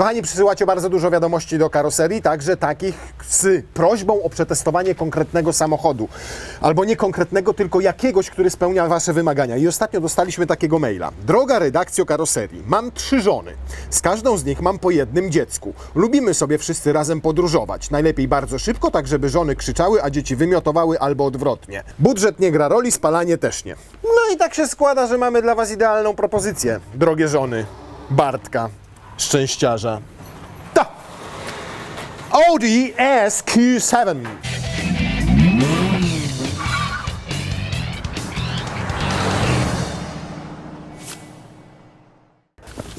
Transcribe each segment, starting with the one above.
Kochani, przysyłacie bardzo dużo wiadomości do karoserii, także takich z prośbą o przetestowanie konkretnego samochodu. Albo nie konkretnego, tylko jakiegoś, który spełnia Wasze wymagania. I ostatnio dostaliśmy takiego maila. Droga redakcjo karoserii, mam trzy żony. Z każdą z nich mam po jednym dziecku. Lubimy sobie wszyscy razem podróżować. Najlepiej bardzo szybko, tak żeby żony krzyczały, a dzieci wymiotowały albo odwrotnie. Budżet nie gra roli, spalanie też nie. No i tak się składa, że mamy dla Was idealną propozycję, drogie żony. Bartka, szczęściarza. Ta! Audi SQ7.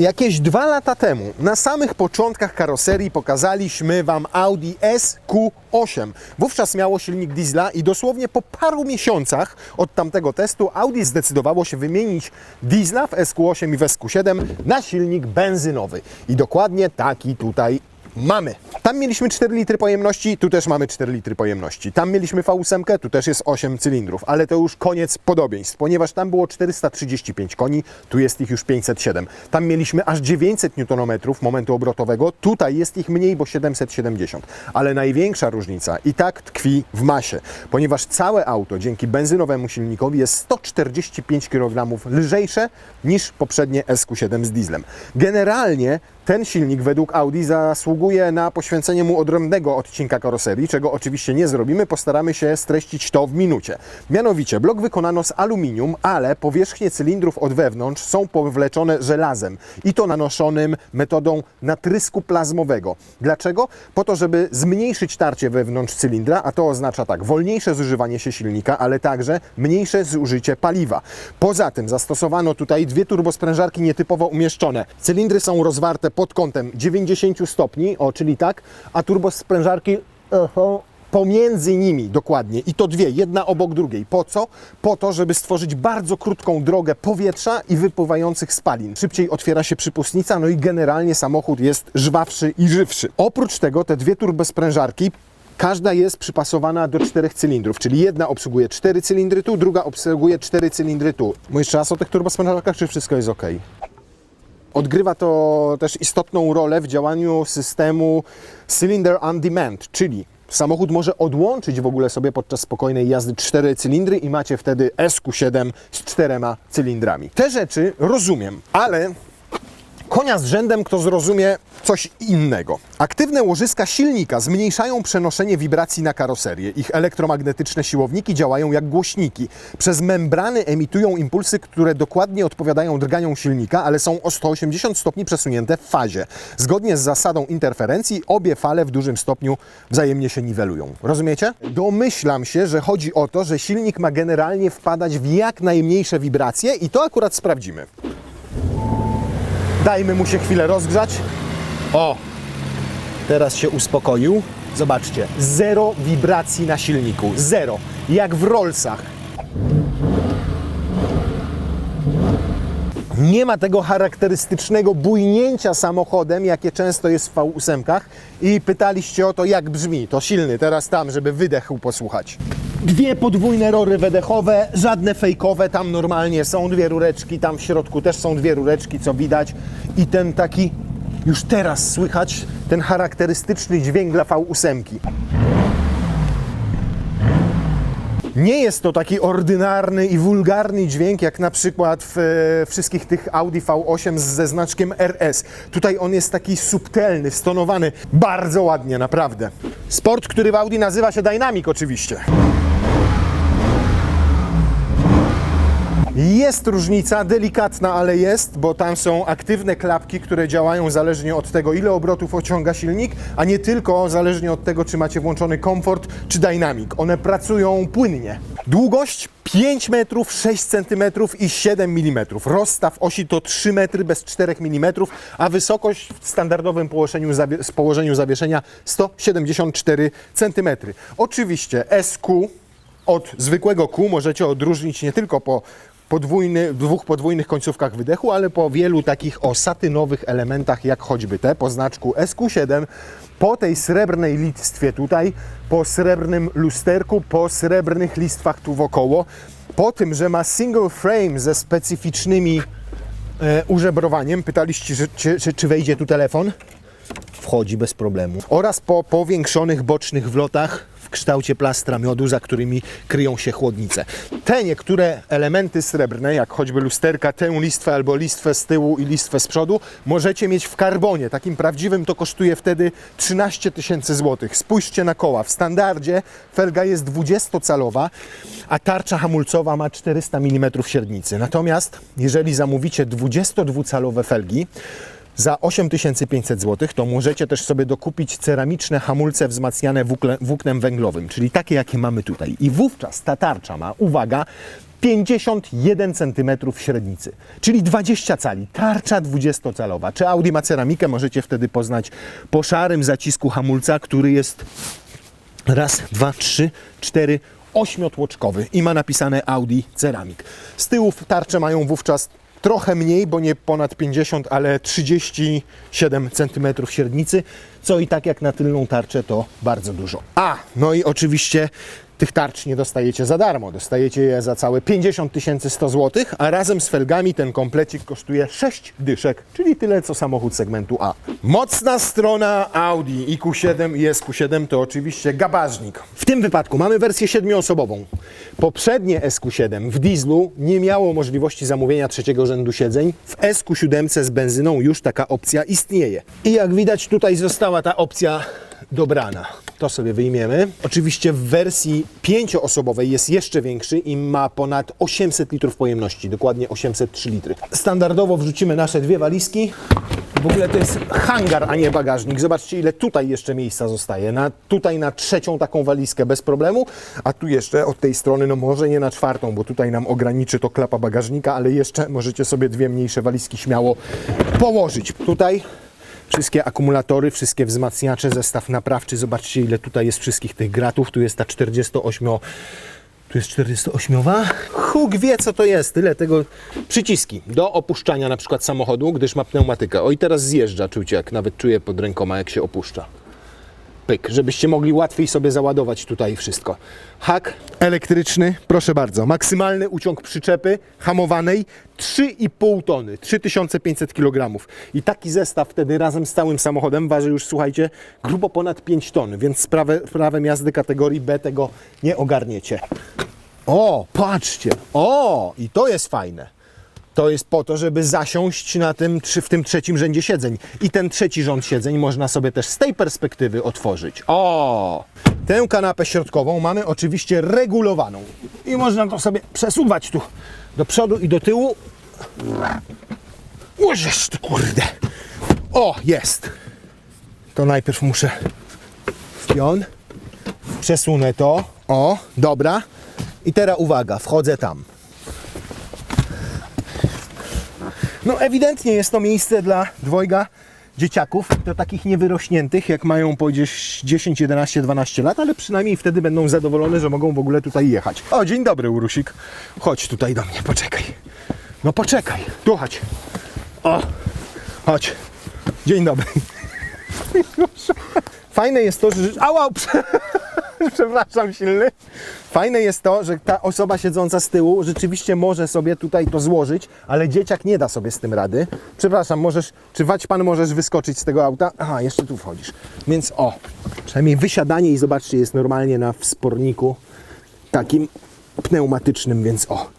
Jakieś dwa lata temu, na samych początkach karoserii, pokazaliśmy Wam Audi SQ8. Wówczas miało silnik diesla i dosłownie po paru miesiącach od tamtego testu Audi zdecydowało się wymienić diesla w SQ8 i w SQ7 na silnik benzynowy. I dokładnie taki tutaj mamy. Tam mieliśmy 4 litry pojemności, tu też mamy 4 litry pojemności. Tam mieliśmy V8, tu też jest 8 cylindrów, ale to już koniec podobieństw, ponieważ tam było 435 koni, tu jest ich już 507. Tam mieliśmy aż 900 Nm momentu obrotowego, tutaj jest ich mniej, bo 770. Ale największa różnica i tak tkwi w masie, ponieważ całe auto dzięki benzynowemu silnikowi jest 145 kg lżejsze niż poprzednie SQ7 z dieslem. Generalnie ten silnik według Audi zasługuje na poświęcenie mu odrębnego odcinka karoserii, czego oczywiście nie zrobimy, postaramy się streścić to w minucie. Mianowicie, blok wykonano z aluminium, ale powierzchnie cylindrów od wewnątrz są powleczone żelazem i to nanoszonym metodą natrysku plazmowego. Dlaczego? Po to, żeby zmniejszyć tarcie wewnątrz cylindra, a to oznacza tak, wolniejsze zużywanie się silnika, ale także mniejsze zużycie paliwa. Poza tym zastosowano tutaj dwie turbosprężarki nietypowo umieszczone. Cylindry są rozwarte pod kątem 90 stopni, o czyli tak, a turbosprężarki e, są pomiędzy nimi dokładnie i to dwie, jedna obok drugiej. Po co? Po to, żeby stworzyć bardzo krótką drogę powietrza i wypływających spalin. Szybciej otwiera się przypustnica, no i generalnie samochód jest żwawszy i żywszy. Oprócz tego te dwie turbosprężarki Każda jest przypasowana do czterech cylindrów, czyli jedna obsługuje cztery cylindry tu, druga obsługuje cztery cylindry tu. Mówisz jeszcze raz o tych turbosprężarkach, czy wszystko jest ok? Odgrywa to też istotną rolę w działaniu systemu Cylinder on Demand, czyli samochód może odłączyć w ogóle sobie podczas spokojnej jazdy cztery cylindry i macie wtedy SQ7 z czterema cylindrami. Te rzeczy rozumiem, ale Konia z rzędem, kto zrozumie coś innego. Aktywne łożyska silnika zmniejszają przenoszenie wibracji na karoserię. Ich elektromagnetyczne siłowniki działają jak głośniki. Przez membrany emitują impulsy, które dokładnie odpowiadają drganiom silnika, ale są o 180 stopni przesunięte w fazie. Zgodnie z zasadą interferencji obie fale w dużym stopniu wzajemnie się niwelują. Rozumiecie? Domyślam się, że chodzi o to, że silnik ma generalnie wpadać w jak najmniejsze wibracje i to akurat sprawdzimy. Dajmy mu się chwilę rozgrzać. O! Teraz się uspokoił. Zobaczcie, zero wibracji na silniku. Zero. Jak w Rollsach. Nie ma tego charakterystycznego bujnięcia samochodem, jakie często jest w V8 i pytaliście o to, jak brzmi. To silny, teraz tam, żeby wydechł posłuchać. Dwie podwójne rory wydechowe, żadne fejkowe, tam normalnie są dwie rureczki, tam w środku też są dwie rureczki, co widać. I ten taki, już teraz słychać, ten charakterystyczny dźwięk dla V8. Nie jest to taki ordynarny i wulgarny dźwięk, jak na przykład w e, wszystkich tych Audi V8 ze znaczkiem RS. Tutaj on jest taki subtelny, stonowany, bardzo ładnie, naprawdę. Sport, który w Audi nazywa się Dynamic oczywiście. Jest różnica, delikatna, ale jest, bo tam są aktywne klapki, które działają zależnie od tego, ile obrotów ociąga silnik, a nie tylko zależnie od tego, czy macie włączony komfort czy dynamic. One pracują płynnie. Długość 5 metrów, 6 centymetrów i 7 mm. Rozstaw osi to 3 metry bez 4 mm, a wysokość w standardowym położeniu, położeniu zawieszenia 174 cm. Oczywiście SQ od zwykłego kół możecie odróżnić nie tylko po podwójny, dwóch podwójnych końcówkach wydechu, ale po wielu takich o satynowych elementach, jak choćby te po znaczku SQ7, po tej srebrnej listwie tutaj, po srebrnym lusterku, po srebrnych listwach tu wokoło, po tym, że ma single frame ze specyficznymi e, użebrowaniem. Pytaliście, że, czy, czy, czy wejdzie tu telefon? wchodzi bez problemu. Oraz po powiększonych bocznych wlotach kształcie plastra miodu, za którymi kryją się chłodnice. Te niektóre elementy srebrne, jak choćby lusterka, tę listwę albo listwę z tyłu i listwę z przodu, możecie mieć w karbonie. Takim prawdziwym to kosztuje wtedy 13 tysięcy złotych. Spójrzcie na koła. W standardzie felga jest 20-calowa, a tarcza hamulcowa ma 400 mm średnicy. Natomiast jeżeli zamówicie 22-calowe felgi, za 8500 zł to możecie też sobie dokupić ceramiczne hamulce wzmacniane włókle- włóknem węglowym, czyli takie jakie mamy tutaj. I wówczas ta tarcza ma, uwaga, 51 cm średnicy, czyli 20 cali. Tarcza 20-calowa. Czy Audi ma ceramikę, możecie wtedy poznać po szarym zacisku hamulca, który jest Raz, dwa, trzy, cztery, ośmiotłoczkowy i ma napisane Audi Ceramic. Z tyłu tarcze mają wówczas trochę mniej, bo nie ponad 50, ale 37 cm średnicy, co i tak jak na tylną tarczę to bardzo dużo. A, no i oczywiście tych tarcz nie dostajecie za darmo, dostajecie je za całe 50 100 zł, a razem z felgami ten komplecik kosztuje 6 dyszek, czyli tyle co samochód segmentu A. Mocna strona Audi i Q7 i SQ7 to oczywiście gabażnik. W tym wypadku mamy wersję siedmioosobową. Poprzednie SQ7 w dieslu nie miało możliwości zamówienia trzeciego rzędu siedzeń. W SQ7 z benzyną już taka opcja istnieje. I jak widać tutaj została ta opcja dobrana. To sobie wyjmiemy. Oczywiście w wersji pięcioosobowej jest jeszcze większy i ma ponad 800 litrów pojemności, dokładnie 803 litry. Standardowo wrzucimy nasze dwie walizki. W ogóle to jest hangar, a nie bagażnik. Zobaczcie, ile tutaj jeszcze miejsca zostaje. Na, tutaj na trzecią taką walizkę bez problemu, a tu jeszcze od tej strony, no może nie na czwartą, bo tutaj nam ograniczy to klapa bagażnika, ale jeszcze możecie sobie dwie mniejsze walizki śmiało położyć. Tutaj wszystkie akumulatory, wszystkie wzmacniacze, zestaw naprawczy. Zobaczcie, ile tutaj jest wszystkich tych gratów. Tu jest ta 48. Tu jest 48. Huk wie, co to jest. Tyle tego. Przyciski do opuszczania na przykład samochodu, gdyż ma pneumatykę. O i teraz zjeżdża, czujcie, jak nawet czuję pod rękoma, jak się opuszcza pyk, żebyście mogli łatwiej sobie załadować tutaj wszystko. Hak elektryczny, proszę bardzo, maksymalny uciąg przyczepy hamowanej 3,5 tony, 3500 kg. I taki zestaw wtedy razem z całym samochodem waży już, słuchajcie, grubo ponad 5 ton, więc z prawe, prawem jazdy kategorii B tego nie ogarniecie. O, patrzcie, o, i to jest fajne. To jest po to, żeby zasiąść na tym, w tym trzecim rzędzie siedzeń. I ten trzeci rząd siedzeń można sobie też z tej perspektywy otworzyć. O! Tę kanapę środkową mamy oczywiście regulowaną. I można to sobie przesuwać tu do przodu i do tyłu. Łożesz ty kurde. O, jest. To najpierw muszę w pion. Przesunę to. O, dobra. I teraz uwaga, wchodzę tam. No ewidentnie jest to miejsce dla dwojga dzieciaków, to takich niewyrośniętych, jak mają po gdzieś 10, 11, 12 lat, ale przynajmniej wtedy będą zadowolone, że mogą w ogóle tutaj jechać. O, dzień dobry, Urusik. Chodź tutaj do mnie, poczekaj. No poczekaj, tu chodź. O, chodź. Dzień dobry. Fajne jest to, że... Ała, przepraszam silny. Fajne jest to, że ta osoba siedząca z tyłu rzeczywiście może sobie tutaj to złożyć, ale dzieciak nie da sobie z tym rady. Przepraszam, możesz, czy wać pan możesz wyskoczyć z tego auta? Aha, jeszcze tu wchodzisz. Więc o, przynajmniej wysiadanie i zobaczcie, jest normalnie na wsporniku takim pneumatycznym, więc o,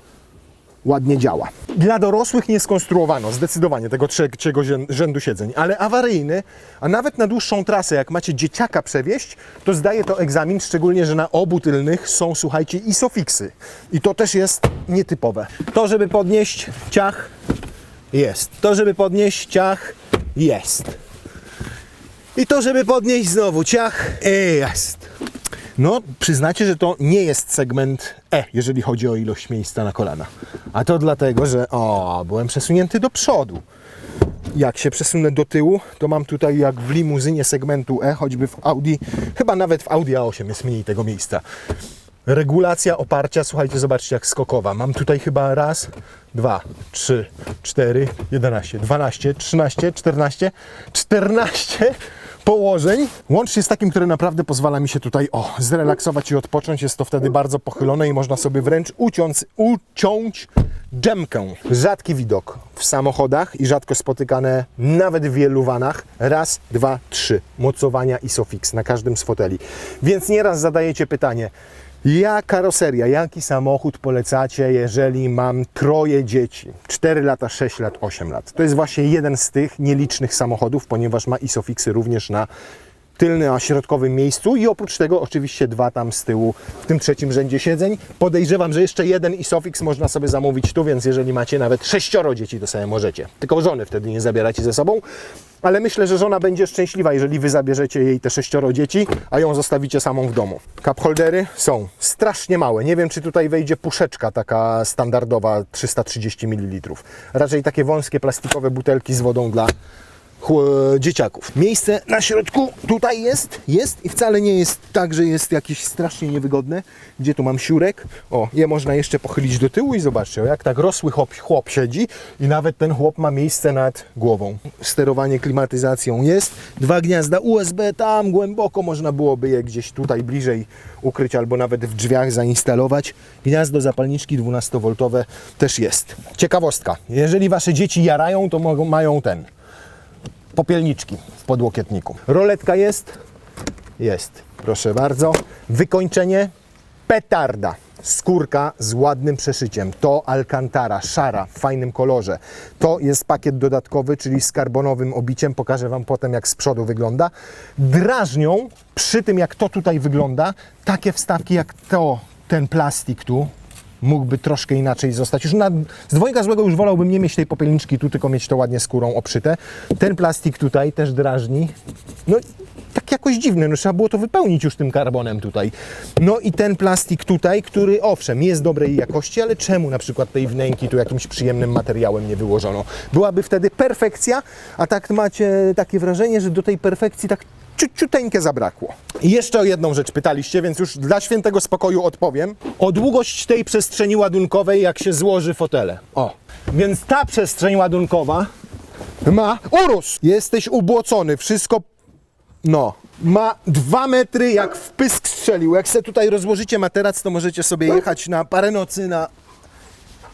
ładnie działa. Dla dorosłych nie skonstruowano zdecydowanie tego trzeciego rzę- rzędu siedzeń, ale awaryjny, a nawet na dłuższą trasę, jak macie dzieciaka przewieźć, to zdaje to egzamin, szczególnie, że na obu tylnych są, słuchajcie, isofiksy. I to też jest nietypowe. To, żeby podnieść ciach, jest. To, żeby podnieść ciach, jest. I to, żeby podnieść znowu ciach, jest. No, przyznacie, że to nie jest segment E, jeżeli chodzi o ilość miejsca na kolana. A to dlatego, że o, byłem przesunięty do przodu. Jak się przesunę do tyłu, to mam tutaj jak w limuzynie segmentu E, choćby w Audi, chyba nawet w Audi A8 jest mniej tego miejsca. Regulacja oparcia, słuchajcie, zobaczcie jak skokowa. Mam tutaj chyba raz, dwa, trzy, cztery, jedenaście, dwanaście, trzynaście, czternaście, czternaście położeń, łącznie z takim, które naprawdę pozwala mi się tutaj o, zrelaksować i odpocząć. Jest to wtedy bardzo pochylone i można sobie wręcz uciąć, uciąć dżemkę. Rzadki widok w samochodach i rzadko spotykane nawet w wielu vanach. Raz, dwa, trzy. Mocowania ISOFIX na każdym z foteli. Więc nieraz zadajecie pytanie, jaka karoseria, jaki samochód polecacie, jeżeli mam troje dzieci? 4 lata, 6 lat, 8 lat. To jest właśnie jeden z tych nielicznych samochodów, ponieważ ma ISOFIXy również na tylnym, a środkowym miejscu i oprócz tego oczywiście dwa tam z tyłu w tym trzecim rzędzie siedzeń. Podejrzewam, że jeszcze jeden ISOFIX można sobie zamówić tu, więc jeżeli macie nawet sześcioro dzieci, to sobie możecie. Tylko żony wtedy nie zabieracie ze sobą. Ale myślę, że żona będzie szczęśliwa, jeżeli wy zabierzecie jej te sześcioro dzieci, a ją zostawicie samą w domu. Cup holdery są strasznie małe. Nie wiem, czy tutaj wejdzie puszeczka taka standardowa 330 ml. Raczej takie wąskie plastikowe butelki z wodą dla dzieciaków. Miejsce na środku tutaj jest, jest i wcale nie jest tak, że jest jakieś strasznie niewygodne. Gdzie tu mam siurek? O, je można jeszcze pochylić do tyłu i zobaczcie, o, jak tak rosły chłop, chłop siedzi i nawet ten chłop ma miejsce nad głową. Sterowanie klimatyzacją jest. Dwa gniazda USB tam głęboko, można byłoby je gdzieś tutaj bliżej ukryć albo nawet w drzwiach zainstalować. Gniazdo zapalniczki 12V też jest. Ciekawostka, jeżeli Wasze dzieci jarają, to mają ten popielniczki w podłokietniku. Roletka jest? Jest. Proszę bardzo. Wykończenie petarda. Skórka z ładnym przeszyciem. To Alcantara, szara, w fajnym kolorze. To jest pakiet dodatkowy, czyli z karbonowym obiciem. Pokażę Wam potem, jak z przodu wygląda. Drażnią przy tym, jak to tutaj wygląda, takie wstawki jak to, ten plastik tu, mógłby troszkę inaczej zostać. Już na, z dwojga złego już wolałbym nie mieć tej popielniczki tu, tylko mieć to ładnie skórą obszyte. Ten plastik tutaj też drażni. No tak jakoś dziwne, no trzeba było to wypełnić już tym karbonem tutaj. No i ten plastik tutaj, który owszem jest dobrej jakości, ale czemu na przykład tej wnęki tu jakimś przyjemnym materiałem nie wyłożono? Byłaby wtedy perfekcja, a tak macie takie wrażenie, że do tej perfekcji tak ciuteńkę zabrakło. I jeszcze o jedną rzecz pytaliście, więc już dla świętego spokoju odpowiem. O długość tej przestrzeni ładunkowej, jak się złoży fotele. O, więc ta przestrzeń ładunkowa ma urósł. Jesteś ubłocony, wszystko no, ma dwa metry jak w pysk strzelił. Jak se tutaj rozłożycie materac, to możecie sobie jechać na parę nocy na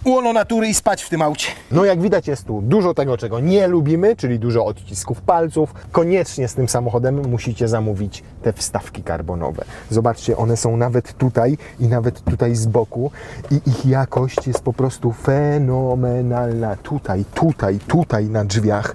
łono natury i spać w tym aucie. No jak widać jest tu dużo tego, czego nie lubimy, czyli dużo odcisków palców. Koniecznie z tym samochodem musicie zamówić te wstawki karbonowe. Zobaczcie, one są nawet tutaj i nawet tutaj z boku i ich jakość jest po prostu fenomenalna. Tutaj, tutaj, tutaj na drzwiach.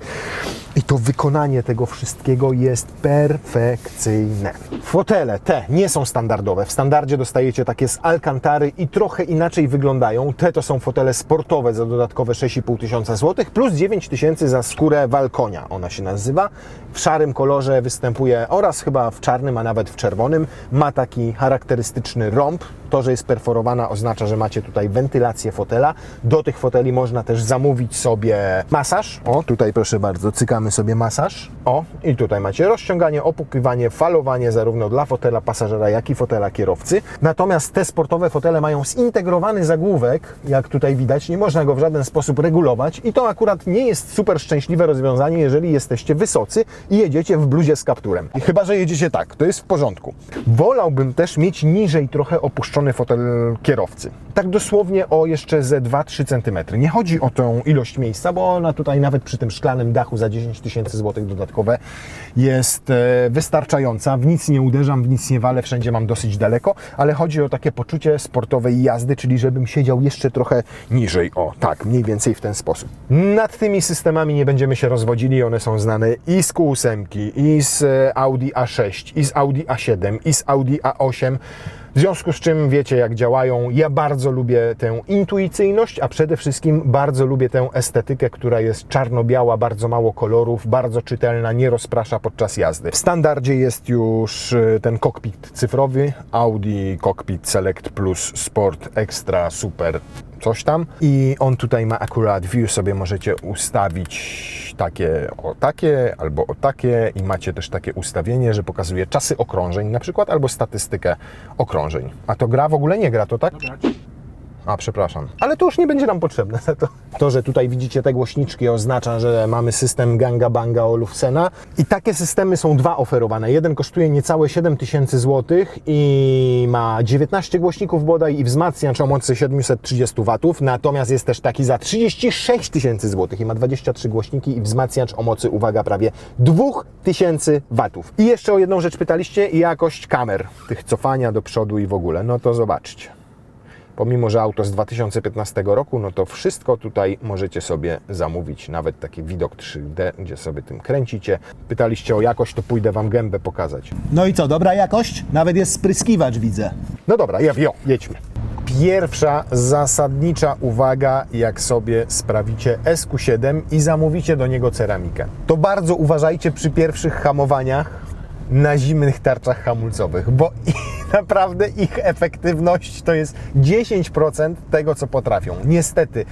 I to wykonanie tego wszystkiego jest perfekcyjne. Fotele te nie są standardowe. W standardzie dostajecie takie z Alcantary i trochę inaczej wyglądają. Te to są fotele sportowe za dodatkowe 6,5 tysiąca złotych plus 9 tysięcy za skórę Walkonia. Ona się nazywa. W szarym kolorze występuje oraz chyba w czarnym, a nawet w czerwonym. Ma taki charakterystyczny rąb. To, że jest perforowana oznacza, że macie tutaj wentylację fotela. Do tych foteli można też zamówić sobie masaż. O, tutaj proszę bardzo, cykamy sobie masaż. O, i tutaj macie rozciąganie, opukiwanie, falowanie zarówno dla fotela pasażera, jak i fotela kierowcy. Natomiast te sportowe fotele mają zintegrowany zagłówek, jak tutaj widać, nie można go w żaden sposób regulować i to akurat nie jest super szczęśliwe rozwiązanie, jeżeli jesteście wysocy i jedziecie w bluzie z kapturem. Chyba, że jedziecie tak, to jest w porządku. Wolałbym też mieć niżej trochę fotel kierowcy. Tak dosłownie o jeszcze ze 2-3 cm. Nie chodzi o tą ilość miejsca, bo ona tutaj nawet przy tym szklanym dachu za 10 tysięcy złotych dodatkowe jest e, wystarczająca. W nic nie uderzam, w nic nie walę, wszędzie mam dosyć daleko, ale chodzi o takie poczucie sportowej jazdy, czyli żebym siedział jeszcze trochę niżej. O, tak, mniej więcej w ten sposób. Nad tymi systemami nie będziemy się rozwodzili, one są znane i z Q8, i z e, Audi A6, i z Audi A7, i z Audi A8. W związku z czym wiecie, jak działają. Ja bardzo lubię tę intuicyjność, a przede wszystkim bardzo lubię tę estetykę, która jest czarno-biała, bardzo mało kolorów, bardzo czytelna, nie rozprasza podczas jazdy. W standardzie jest już y, ten kokpit cyfrowy Audi Cockpit Select Plus Sport Extra Super coś tam i on tutaj ma akurat view sobie możecie ustawić takie o takie albo o takie i macie też takie ustawienie, że pokazuje czasy okrążeń na przykład albo statystykę okrążeń. A to gra w ogóle nie gra, to tak? A, przepraszam. Ale to już nie będzie nam potrzebne. To, to że tutaj widzicie te głośniczki oznacza, że mamy system Ganga Banga Olufsena i takie systemy są dwa oferowane. Jeden kosztuje niecałe 7000 zł i ma 19 głośników bodaj i wzmacniacz o mocy 730 W, natomiast jest też taki za 36 tysięcy zł i ma 23 głośniki i wzmacniacz o mocy, uwaga, prawie 2000 W. I jeszcze o jedną rzecz pytaliście, jakość kamer, tych cofania do przodu i w ogóle. No to zobaczcie. Pomimo, że auto z 2015 roku, no to wszystko tutaj możecie sobie zamówić. Nawet taki widok 3D, gdzie sobie tym kręcicie. Pytaliście o jakość, to pójdę Wam gębę pokazać. No i co, dobra jakość? Nawet jest spryskiwacz, widzę. No dobra, ja jo, jedźmy. Pierwsza zasadnicza uwaga, jak sobie sprawicie SQ7 i zamówicie do niego ceramikę. To bardzo uważajcie przy pierwszych hamowaniach na zimnych tarczach hamulcowych, bo naprawdę ich efektywność to jest 10% tego, co potrafią. Niestety.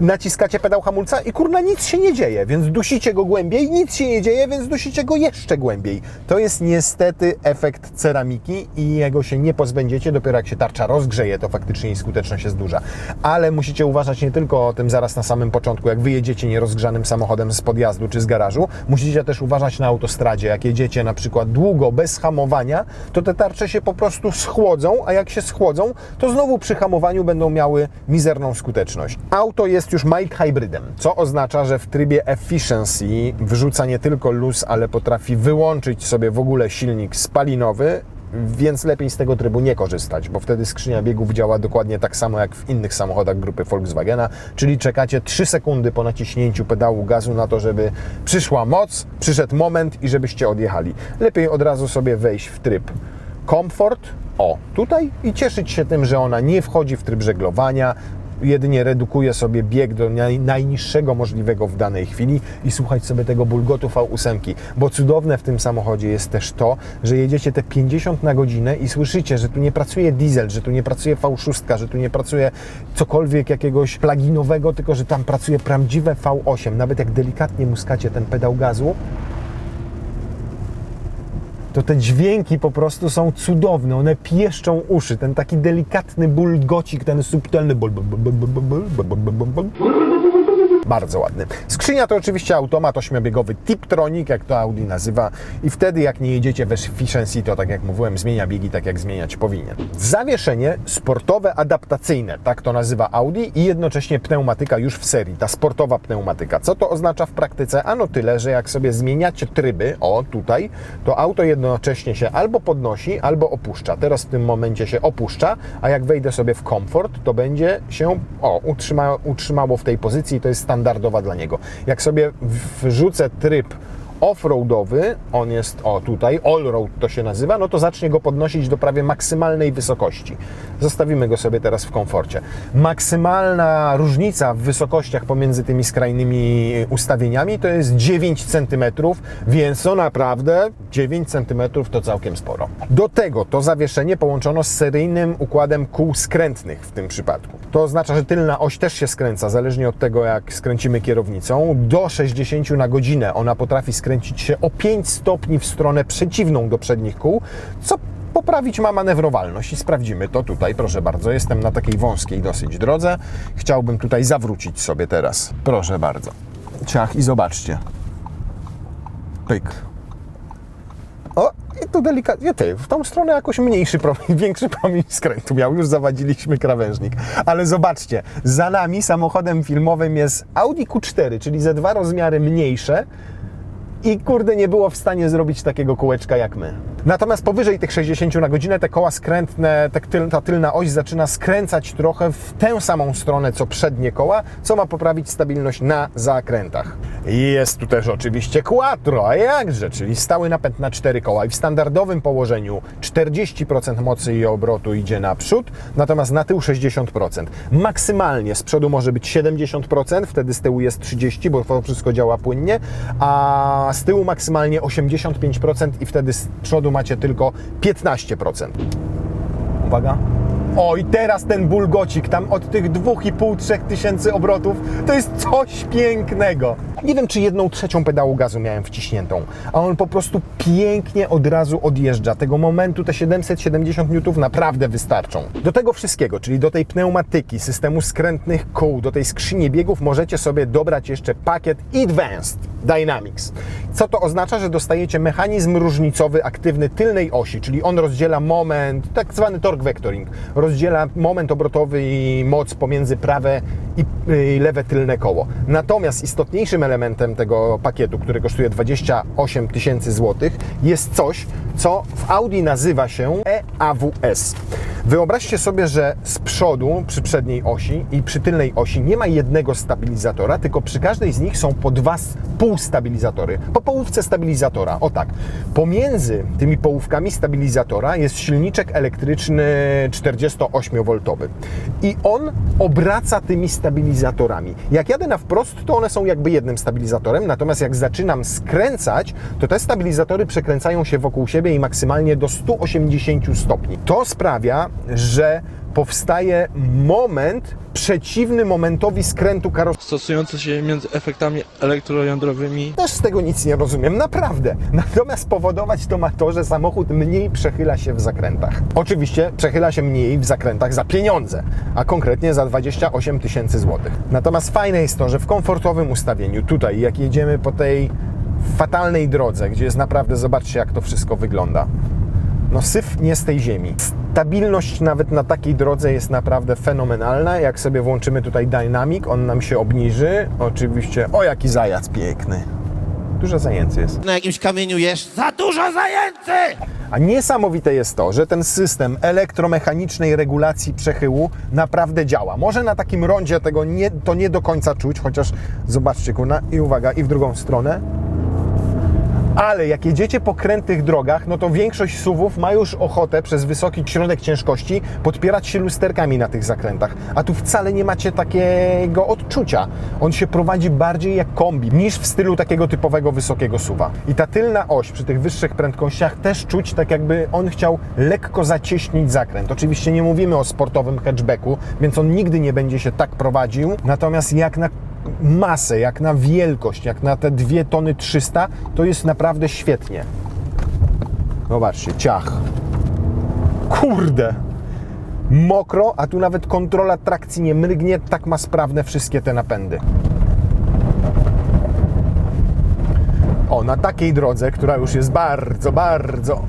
Naciskacie pedał hamulca i kurna nic się nie dzieje, więc dusicie go głębiej, nic się nie dzieje, więc dusicie go jeszcze głębiej. To jest niestety efekt ceramiki i jego się nie pozbędziecie, dopiero jak się tarcza rozgrzeje, to faktycznie skuteczność jest duża. Ale musicie uważać nie tylko o tym zaraz na samym początku, jak wyjedziecie nierozgrzanym samochodem z podjazdu czy z garażu, musicie też uważać na autostradzie, jak jedziecie na przykład długo, bez hamowania, to te tarcze się po prostu schłodzą, a jak się schłodzą, to znowu przy hamowaniu będą miały mizerną skuteczność. Auto jest już mild hybrydem, co oznacza, że w trybie efficiency wrzuca nie tylko luz, ale potrafi wyłączyć sobie w ogóle silnik spalinowy, więc lepiej z tego trybu nie korzystać, bo wtedy skrzynia biegów działa dokładnie tak samo jak w innych samochodach grupy Volkswagena, czyli czekacie 3 sekundy po naciśnięciu pedału gazu na to, żeby przyszła moc, przyszedł moment i żebyście odjechali. Lepiej od razu sobie wejść w tryb komfort, o, tutaj i cieszyć się tym, że ona nie wchodzi w tryb żeglowania, jedynie redukuje sobie bieg do naj, najniższego możliwego w danej chwili i słuchać sobie tego bulgotu V8. Bo cudowne w tym samochodzie jest też to, że jedziecie te 50 na godzinę i słyszycie, że tu nie pracuje diesel, że tu nie pracuje V6, że tu nie pracuje cokolwiek jakiegoś pluginowego, tylko że tam pracuje prawdziwe V8. Nawet jak delikatnie muskacie ten pedał gazu, to te dźwięki po prostu są cudowne, one pieszczą uszy, ten taki delikatny bulgocik, ten subtelny ból. ból, ból, ból, ból, ból, ból, ból, ból. Bardzo ładny. Skrzynia to oczywiście automat ośmiobiegowy Tiptronic, jak to Audi nazywa i wtedy jak nie jedziecie w efficiency, to tak jak mówiłem, zmienia biegi tak jak zmieniać powinien. Zawieszenie sportowe adaptacyjne, tak to nazywa Audi i jednocześnie pneumatyka już w serii, ta sportowa pneumatyka. Co to oznacza w praktyce? Ano tyle, że jak sobie zmieniacie tryby, o tutaj, to auto jednocześnie się albo podnosi, albo opuszcza. Teraz w tym momencie się opuszcza, a jak wejdę sobie w komfort, to będzie się o, utrzyma, utrzymało w tej pozycji, to jest standardowa dla niego. Jak sobie wrzucę tryb offroadowy, on jest o tutaj, allroad to się nazywa, no to zacznie go podnosić do prawie maksymalnej wysokości. Zostawimy go sobie teraz w komforcie. Maksymalna różnica w wysokościach pomiędzy tymi skrajnymi ustawieniami to jest 9 cm, więc to naprawdę 9 cm to całkiem sporo. Do tego to zawieszenie połączono z seryjnym układem kół skrętnych w tym przypadku. To oznacza, że tylna oś też się skręca, zależnie od tego jak skręcimy kierownicą. Do 60 na godzinę ona potrafi skręcić się o 5 stopni w stronę przeciwną do przednich kół, co poprawić ma manewrowalność i sprawdzimy to tutaj, proszę bardzo. Jestem na takiej wąskiej dosyć drodze. Chciałbym tutaj zawrócić sobie teraz. Proszę bardzo. Ciach i zobaczcie. Pyk. O, i tu delikatnie, ty, w tą stronę jakoś mniejszy promień, większy promień skrętu miał, już zawadziliśmy krawężnik. Ale zobaczcie, za nami samochodem filmowym jest Audi Q4, czyli ze dwa rozmiary mniejsze, i kurde nie było w stanie zrobić takiego kółeczka jak my. Natomiast powyżej tych 60 na godzinę te koła skrętne, ta, tyl, ta tylna oś zaczyna skręcać trochę w tę samą stronę co przednie koła, co ma poprawić stabilność na zakrętach. Jest tu też oczywiście quattro, a jakże, czyli stały napęd na cztery koła i w standardowym położeniu 40% mocy i obrotu idzie naprzód, natomiast na tył 60%. Maksymalnie z przodu może być 70%, wtedy z tyłu jest 30%, bo to wszystko działa płynnie, a z tyłu maksymalnie 85% i wtedy z przodu macie tylko 15%. Uwaga. O, i teraz ten bulgocik tam od tych 2,5-3 tysięcy obrotów, to jest coś pięknego. Nie wiem, czy jedną trzecią pedału gazu miałem wciśniętą, a on po prostu pięknie od razu odjeżdża. Tego momentu te 770 N naprawdę wystarczą. Do tego wszystkiego, czyli do tej pneumatyki, systemu skrętnych kół, do tej skrzyni biegów możecie sobie dobrać jeszcze pakiet Advanced Dynamics. Co to oznacza, że dostajecie mechanizm różnicowy aktywny tylnej osi, czyli on rozdziela moment, tak zwany torque vectoring, rozdziela moment obrotowy i moc pomiędzy prawe i lewe tylne koło. Natomiast istotniejszym elementem tego pakietu, który kosztuje 28 tysięcy złotych, jest coś, co w Audi nazywa się EAWS. Wyobraźcie sobie, że z przodu, przy przedniej osi i przy tylnej osi nie ma jednego stabilizatora, tylko przy każdej z nich są po dwa półstabilizatory. Po połówce stabilizatora, o tak. Pomiędzy tymi połówkami stabilizatora jest silniczek elektryczny 48V. I on obraca tymi stabilizatorami. Jak jadę na wprost, to one są jakby jednym stabilizatorem, natomiast jak zaczynam skręcać, to te stabilizatory przekręcają się wokół siebie i maksymalnie do 180 stopni. To sprawia, że powstaje moment przeciwny momentowi skrętu karoserii. stosujące się między efektami elektrojądrowymi Też z tego nic nie rozumiem, naprawdę. Natomiast powodować to ma to, że samochód mniej przechyla się w zakrętach. Oczywiście przechyla się mniej w zakrętach za pieniądze, a konkretnie za 28 tysięcy złotych. Natomiast fajne jest to, że w komfortowym ustawieniu, tutaj jak jedziemy po tej fatalnej drodze, gdzie jest naprawdę, zobaczcie jak to wszystko wygląda. No syf nie z tej ziemi. Stabilność nawet na takiej drodze jest naprawdę fenomenalna. Jak sobie włączymy tutaj Dynamic, on nam się obniży. Oczywiście, o jaki zajac piękny. Dużo zajęcy jest. na jakimś kamieniu jesz. Za dużo zajęcy! A niesamowite jest to, że ten system elektromechanicznej regulacji przechyłu naprawdę działa. Może na takim rondzie tego nie, to nie do końca czuć, chociaż zobaczcie, kurna, i uwaga, i w drugą stronę. Ale jak jedziecie po krętych drogach, no to większość suwów ma już ochotę przez wysoki środek ciężkości podpierać się lusterkami na tych zakrętach. A tu wcale nie macie takiego odczucia. On się prowadzi bardziej jak kombi, niż w stylu takiego typowego wysokiego suwa. I ta tylna oś przy tych wyższych prędkościach też czuć tak jakby on chciał lekko zacieśnić zakręt. Oczywiście nie mówimy o sportowym hatchbacku, więc on nigdy nie będzie się tak prowadził. Natomiast jak na masę, jak na wielkość, jak na te 2 tony 300, to jest naprawdę świetnie. Zobaczcie, ciach. Kurde. Mokro, a tu nawet kontrola trakcji nie mrygnie, tak ma sprawne wszystkie te napędy. O, na takiej drodze, która już jest bardzo, bardzo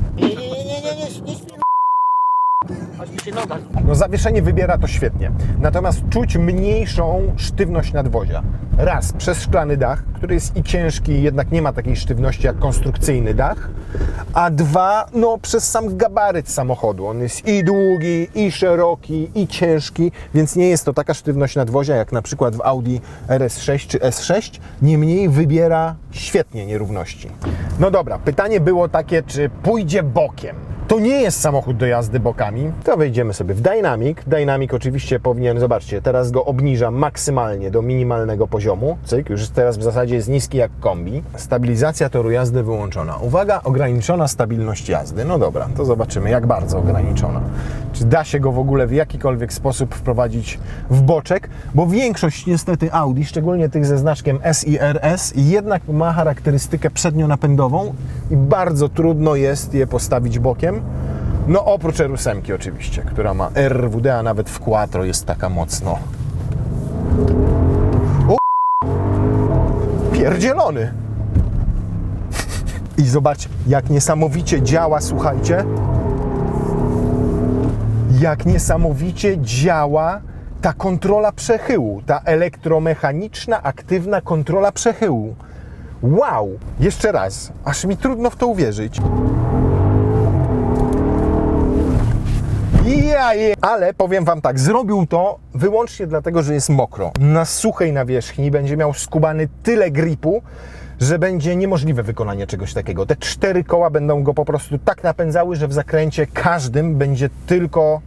No zawieszenie wybiera to świetnie. Natomiast czuć mniejszą sztywność nadwozia. Raz, przez szklany dach, który jest i ciężki, jednak nie ma takiej sztywności jak konstrukcyjny dach. A dwa, no przez sam gabaryt samochodu. On jest i długi, i szeroki, i ciężki, więc nie jest to taka sztywność nadwozia jak na przykład w Audi RS6 czy S6. Niemniej wybiera świetnie nierówności. No dobra, pytanie było takie, czy pójdzie bokiem. To nie jest samochód do jazdy bokami. To wejdziemy sobie w Dynamic. Dynamic oczywiście powinien, zobaczcie, teraz go obniża maksymalnie do minimalnego poziomu. Cyk, już teraz w zasadzie jest niski jak kombi. Stabilizacja toru jazdy wyłączona. Uwaga, ograniczona stabilność jazdy. No dobra, to zobaczymy jak bardzo ograniczona. Czy da się go w ogóle w jakikolwiek sposób wprowadzić w boczek? Bo większość niestety Audi, szczególnie tych ze znaczkiem S i RS, jednak ma charakterystykę przednionapędową i bardzo trudno jest je postawić bokiem. No oprócz R8 oczywiście, która ma RWD, a nawet w Quattro jest taka mocno. O! Pierdzielony! I zobacz, jak niesamowicie działa, słuchajcie. Jak niesamowicie działa ta kontrola przechyłu, ta elektromechaniczna, aktywna kontrola przechyłu. Wow! Jeszcze raz, aż mi trudno w to uwierzyć. Ja je. Ale powiem Wam tak, zrobił to wyłącznie dlatego, że jest mokro. Na suchej nawierzchni będzie miał skubany tyle gripu, że będzie niemożliwe wykonanie czegoś takiego. Te cztery koła będą go po prostu tak napędzały, że w zakręcie każdym będzie tylko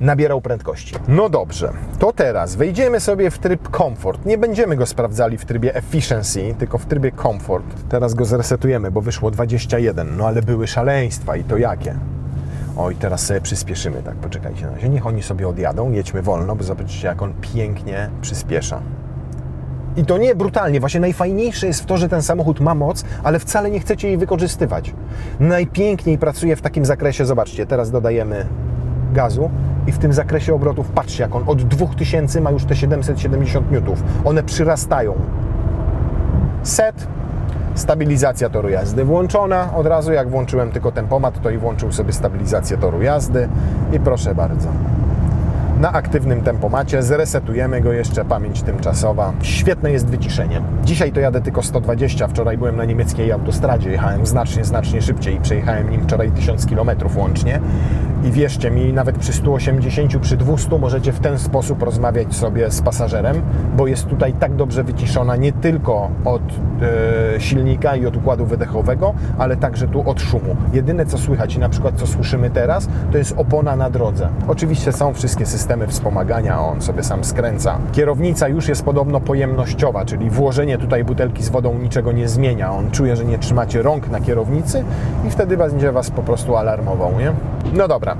nabierał prędkości. No dobrze, to teraz wejdziemy sobie w tryb Comfort. Nie będziemy go sprawdzali w trybie Efficiency, tylko w trybie Comfort. Teraz go zresetujemy, bo wyszło 21, no ale były szaleństwa i to jakie? Oj, teraz sobie przyspieszymy, tak, poczekajcie na razie. Niech oni sobie odjadą, jedźmy wolno, bo zobaczycie, jak on pięknie przyspiesza. I to nie brutalnie, właśnie najfajniejsze jest w to, że ten samochód ma moc, ale wcale nie chcecie jej wykorzystywać. Najpiękniej pracuje w takim zakresie, zobaczcie, teraz dodajemy gazu i w tym zakresie obrotów, patrzcie jak on od 2000 ma już te 770 newtów. One przyrastają. Set, stabilizacja toru jazdy włączona. Od razu jak włączyłem tylko tempomat, to i włączył sobie stabilizację toru jazdy i proszę bardzo na aktywnym tempomacie, zresetujemy go jeszcze, pamięć tymczasowa. Świetne jest wyciszenie. Dzisiaj to jadę tylko 120, wczoraj byłem na niemieckiej autostradzie, jechałem znacznie, znacznie szybciej i przejechałem nim wczoraj 1000 km łącznie. I wierzcie mi, nawet przy 180, przy 200 możecie w ten sposób rozmawiać sobie z pasażerem, bo jest tutaj tak dobrze wyciszona nie tylko od e, silnika i od układu wydechowego, ale także tu od szumu. Jedyne co słychać i na przykład co słyszymy teraz, to jest opona na drodze. Oczywiście są wszystkie systemy wspomagania, on sobie sam skręca. Kierownica już jest podobno pojemnościowa, czyli włożenie tutaj butelki z wodą niczego nie zmienia. On czuje, że nie trzymacie rąk na kierownicy i wtedy będzie Was po prostu alarmował, nie? No dobra,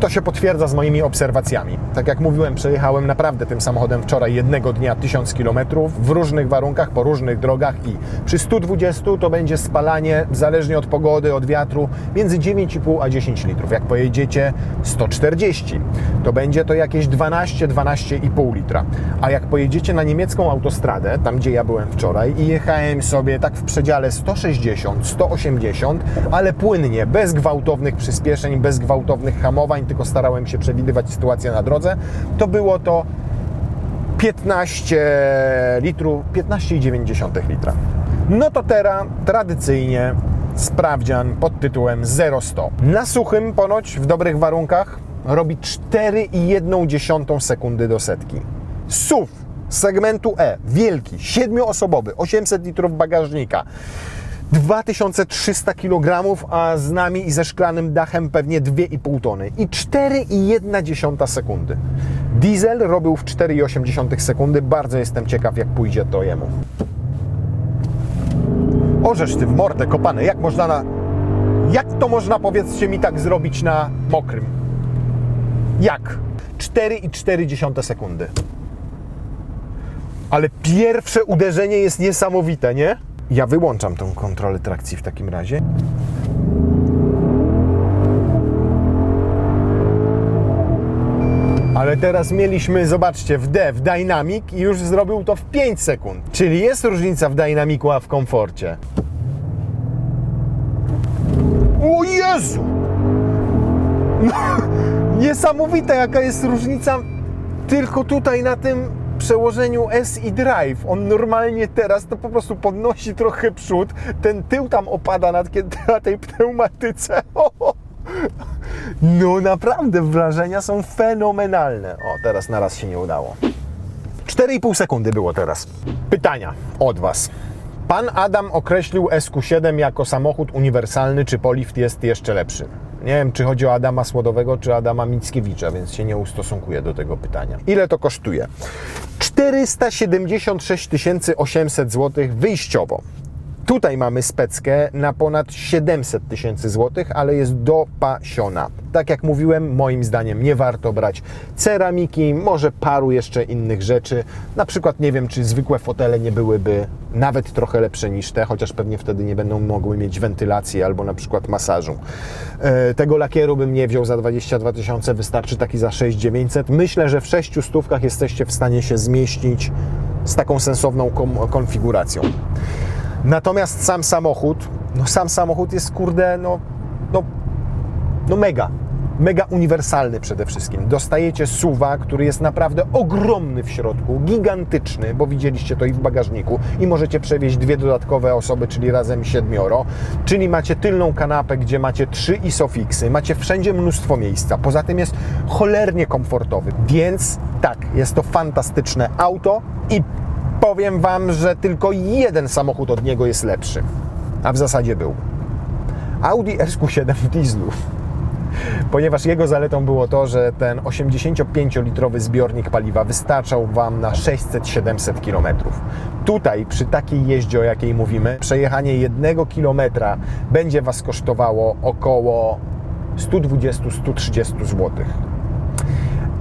to się potwierdza z moimi obserwacjami. Tak jak mówiłem, przejechałem naprawdę tym samochodem wczoraj jednego dnia 1000 km w różnych warunkach, po różnych drogach i przy 120 to będzie spalanie, zależnie od pogody, od wiatru, między 9,5 a 10 litrów. Jak pojedziecie 140, to będzie to jakieś 12-12,5 litra. A jak pojedziecie na niemiecką autostradę, tam gdzie ja byłem wczoraj i jechałem sobie tak w przedziale 160, 180, ale płynnie, bez gwałtownych przyspieszeń, bez gwałtownych hamowań, tylko starałem się przewidywać sytuację na drodze, to było to 15 litrów, 15,9 litra. No to teraz tradycyjnie sprawdzian pod tytułem 0-100. Na suchym ponoć w dobrych warunkach robi 4,1 sekundy do setki. SUV segmentu E, wielki, 7-osobowy, 800 litrów bagażnika. 2300 kg, a z nami i ze szklanym dachem pewnie 2,5 tony. I 4,1 sekundy. Diesel robił w 4,8 sekundy. Bardzo jestem ciekaw, jak pójdzie to jemu. Orzesz ty w mordę kopany. Jak można na... Jak to można, powiedzcie mi, tak zrobić na mokrym? Jak? 4,4 sekundy. Ale pierwsze uderzenie jest niesamowite, nie? Ja wyłączam tą kontrolę trakcji w takim razie. Ale teraz mieliśmy, zobaczcie, w D, w Dynamic i już zrobił to w 5 sekund. Czyli jest różnica w Dynamicu, a w komforcie. O Jezu! Niesamowite jaka jest różnica tylko tutaj na tym przełożeniu S i Drive. On normalnie teraz to po prostu podnosi trochę przód, ten tył tam opada na tej pneumatyce. No naprawdę wrażenia są fenomenalne. O, teraz na raz się nie udało. 4,5 sekundy było teraz. Pytania od Was. Pan Adam określił SQ7 jako samochód uniwersalny, czy Polift jest jeszcze lepszy? Nie wiem, czy chodzi o Adama Słodowego, czy Adama Mickiewicza, więc się nie ustosunkuję do tego pytania. Ile to kosztuje? 476 800 zł wyjściowo. Tutaj mamy speckę na ponad 700 tysięcy złotych, ale jest dopasiona. Tak jak mówiłem, moim zdaniem nie warto brać ceramiki, może paru jeszcze innych rzeczy. Na przykład nie wiem, czy zwykłe fotele nie byłyby nawet trochę lepsze niż te, chociaż pewnie wtedy nie będą mogły mieć wentylacji albo na przykład masażu. E, tego lakieru bym nie wziął za 22 tysiące, wystarczy taki za 6900. Myślę, że w 600 stówkach jesteście w stanie się zmieścić z taką sensowną konfiguracją. Natomiast sam samochód, no sam samochód jest kurde, no, no, no mega. Mega uniwersalny przede wszystkim. Dostajecie suwa, który jest naprawdę ogromny w środku, gigantyczny, bo widzieliście to i w bagażniku, i możecie przewieźć dwie dodatkowe osoby, czyli razem siedmioro. Czyli macie tylną kanapę, gdzie macie trzy isofixy, macie wszędzie mnóstwo miejsca. Poza tym jest cholernie komfortowy. Więc tak, jest to fantastyczne auto i powiem Wam, że tylko jeden samochód od niego jest lepszy. A w zasadzie był. Audi SQ7 w dieslu. Ponieważ jego zaletą było to, że ten 85-litrowy zbiornik paliwa wystarczał Wam na 600-700 km. Tutaj, przy takiej jeździe, o jakiej mówimy, przejechanie jednego kilometra będzie Was kosztowało około 120-130 zł.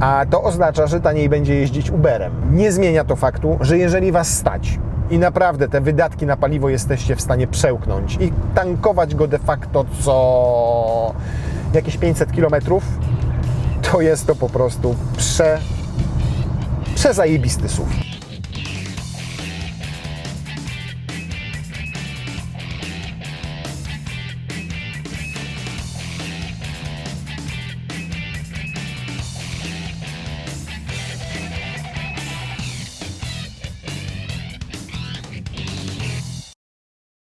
A to oznacza, że taniej będzie jeździć Uberem. Nie zmienia to faktu, że jeżeli Was stać i naprawdę te wydatki na paliwo jesteście w stanie przełknąć i tankować go de facto co jakieś 500 km, to jest to po prostu prze, przezajebisty SUV.